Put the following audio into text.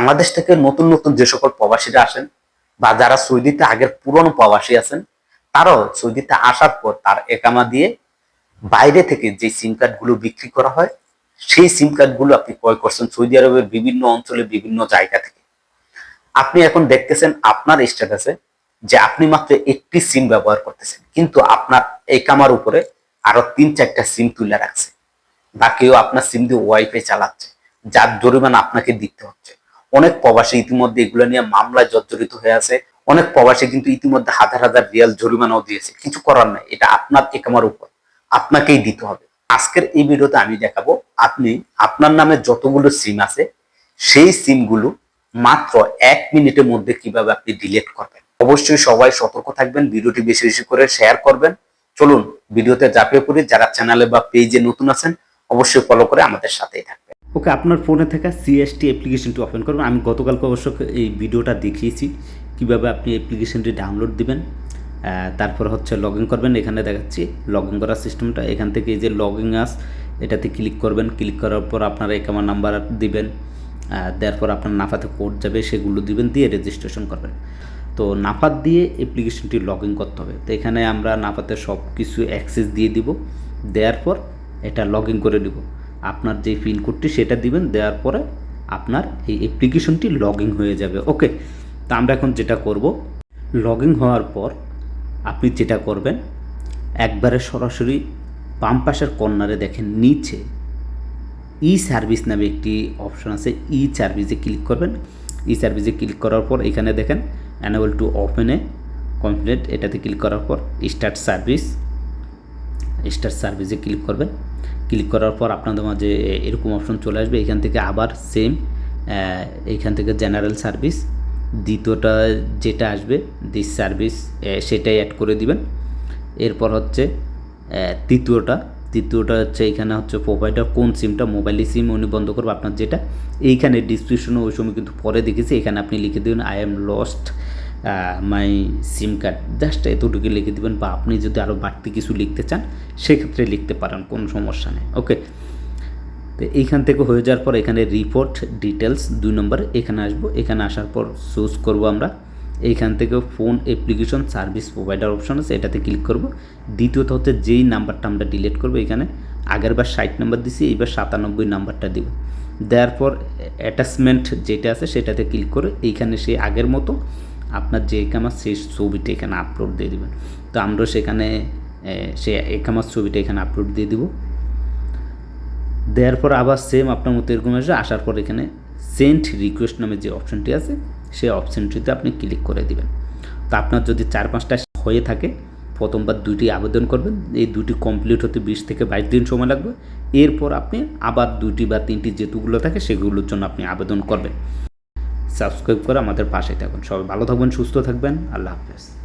বাংলাদেশ থেকে নতুন নতুন যে সকল প্রবাসীরা আসেন বা যারা সৌদিতে আগের পুরনো প্রবাসী আছেন, তারাও সৌদিতে আসার পর তার একামা দিয়ে বাইরে থেকে যে সিম কার্ডগুলো বিক্রি করা হয়, সেই সিম কার্ডগুলো আপনি ক্রয় করছেন সৌদি আরবের বিভিন্ন অঞ্চলে বিভিন্ন জায়গা থেকে। আপনি এখন দেখতেছেন আপনার স্ট্যাটাসে যে আপনি মাত্র একটি সিম ব্যবহার করতেছেন, কিন্তু আপনার একামার উপরে আরও তিন চারটা সিম তুলে রাখছে। বা কেউ আপনার সিম দিয়ে ওয়াইফাই চালাচ্ছে, যার জরিমানা আপনাকে দিতে হচ্ছে। অনেক প্রবাসী ইতিমধ্যে এগুলো নিয়ে মামলায় জর্জরিত হয়ে আছে। অনেক প্রবাসী কিন্তু ইতিমধ্যে হাজার হাজার রিয়াল জরিমানাও দিয়েছে। কিছু করার নাই। এটা আপনার একামার উপর। আপনাকেই দিতে হবে। আজকের এই ভিডিওতে আমি দেখাবো, আপনি আপনার নামে যতগুলো সিম আছে, সেই সিমগুলো মাত্র এক মিনিটের মধ্যে কীভাবে আপনি ডিলিট করবেন। অবশ্যই সবাই সতর্ক থাকবেন, ভিডিওটি বেশি বেশি করে শেয়ার করবেন। চলুন, ভিডিওতে ঝাঁপিয়ে পড়ি। যারা চ্যানেলে বা পেজে নতুন আছেন, অবশ্যই ফলো করে আমাদের সাথেই থাকবেন ওকে আপনার ফোনে থাকা সিএসটি অ্যাপ্লিকেশনটি ওপেন করবেন। আমি গতকালকে অবশ্য এই ভিডিওটা দেখিয়েছি, কীভাবে আপনি অ্যাপ্লিকেশনটি ডাউনলোড দিবেন তারপর হচ্ছে লগ ইন করবেন। এখানে দেখাচ্ছি লগ ইন করার সিস্টেমটা এখান থেকে এই যে লগ ইন আস এটাতে ক্লিক করবেন। ক্লিক করার পর আপনার একামার নাম্বার দিবেন দেওয়ার পর আপনার নাফাতে কোড যাবে, সেগুলো দিবেন, দিয়ে রেজিস্ট্রেশন করবেন। তো নাফাত দিয়ে অ্যাপ্লিকেশনটি লগ ইন করতে হবে। তো এখানে আমরা নাফাতে সব কিছু অ্যাক্সেস দিয়ে দিব। দেওয়ার পর এটা লগ ইন করে দিব আপনার যে পিন কোডটি সেটা দিবেন, দেওয়ার পরে আপনার এই অ্যাপ্লিকেশনটি লগ হয়ে যাবে। ওকে তা আমরা এখন যেটা করব লগ হওয়ার পর আপনি যেটা করবেন, একবারে সরাসরি বাম পাশের কর্নারে দেখেন, নিচে ই সার্ভিস নামে একটি অপশন আছে ই সার্ভিসে ক্লিক করবেন। ই সার্ভিসে ক্লিক করার পর এখানে দেখেন অ্যানেবল টু ওপেনে কমপ্লিট এটাতে ক্লিক করার পর স্টার্ট সার্ভিস স্টার্ট সার্ভিসে ক্লিক করবেন। ক্লিক করার পর আপনাদের মাঝে এরকম অপশন চলে আসবে। এখান থেকে আবার সেম এইখান থেকে জেনারেল সার্ভিস দ্বিতীয়টা যেটা আসবে দিস সার্ভিস সেটাই অ্যাড করে দিবেন। এরপর হচ্ছে তৃতীয়টা। তৃতীয়টা হচ্ছে এখানে হচ্ছে প্রোভাইডার কোন সিমটা মোবাইলে সিম উনি বন্ধ করবে আপনার যেটা। এইখানে ডিসক্রিপশনে ওই সময় কিন্তু পরে দেখেছি। এখানে আপনি লিখে দেবেন I am lost my SIM card just এতটুকু লিখে দেবেন বা আপনি যদি আরও বাড়তি কিছু লিখতে চান, সেক্ষেত্রে লিখতে পারেন, কোনো সমস্যা নেই ওকে তো এইখান থেকে হয়ে যাওয়ার পর এখানে রিপোর্ট ডিটেলস দুই নম্বর এখানে আসব, এখানে আসার পর চুজ করব আমরা। এইখান থেকে phone application service provider option আছে, এটাতে ক্লিক করব। দ্বিতীয়ত হচ্ছে যেই নাম্বারটা আমরা ডিলিট করব এখানে, আগের বার ষাট নাম্বার দিছি, এইবার সাতানব্বই নাম্বারটা দিব। দেওয়ার পর অ্যাটাচমেন্ট যেটা আছে সেটাতে ক্লিক করে, এইখানে সেই আগের মতো আপনার যে একামার সেই ছবিটা এখানে আপলোড দিয়ে দেবেন। তো আমরা সেখানে সে একামার ছবিটা এখানে আপলোড দিয়ে দিব। দেওয়ার পর আবার সেম আপনার মতো এরকম আসবে, আসার পর এখানে সেন্ট রিকোয়েস্ট নামে যে অপশনটি আছে, সেই অপশনটিতে আপনি ক্লিক করে দিবেন। তো আপনার যদি চার পাঁচটা হয়ে থাকে, প্রথমবার দুইটি আবেদন করবেন, এই দুটি কমপ্লিট হতে বিশ থেকে বাইশ দিন সময় লাগবে। এরপর আপনি আবার দুটি বা তিনটি যেতুগুলো থাকে সেগুলোর জন্য আপনি আবেদন করবেন। সাবস্ক্রাইব করে আমাদের পাশে থাকুন। সবাই ভালো থাকবেন সুস্থ থাকবেন। আল্লাহ হাফেজ।